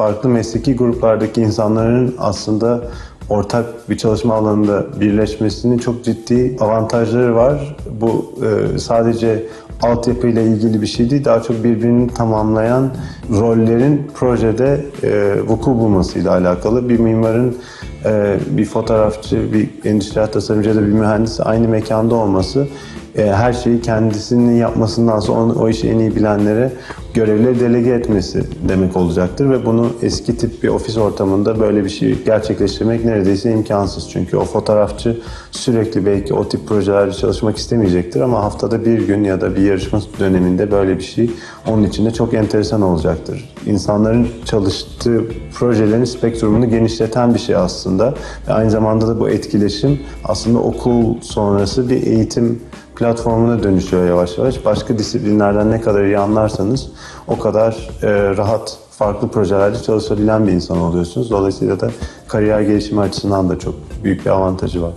farklı mesleki gruplardaki insanların aslında ortak bir çalışma alanında birleşmesinin çok ciddi avantajları var. Bu e, sadece altyapıyla ilgili bir şey değil, daha çok birbirini tamamlayan rollerin projede e, vuku bulmasıyla alakalı. Bir mimarın, e, bir fotoğrafçı, bir endüstriyel tasarımcı ya da bir mühendis aynı mekanda olması e, her şeyi kendisinin yapmasından sonra onu, o işi en iyi bilenlere görevleri delege etmesi demek olacaktır ve bunu eski tip bir ofis ortamında böyle bir şey gerçekleştirmek neredeyse imkansız. Çünkü o fotoğrafçı sürekli belki o tip projelerde çalışmak istemeyecektir ama haftada bir gün ya da bir yarışma döneminde böyle bir şey onun için de çok enteresan olacaktır. İnsanların çalıştığı projelerin spektrumunu genişleten bir şey aslında ve aynı zamanda da bu etkileşim aslında okul sonrası bir eğitim platformuna dönüşüyor yavaş yavaş. Başka disiplinlerden ne kadar iyi anlarsanız o kadar e, rahat farklı projelerde çalışabilen bir insan oluyorsunuz. Dolayısıyla da kariyer gelişimi açısından da çok büyük bir avantajı var.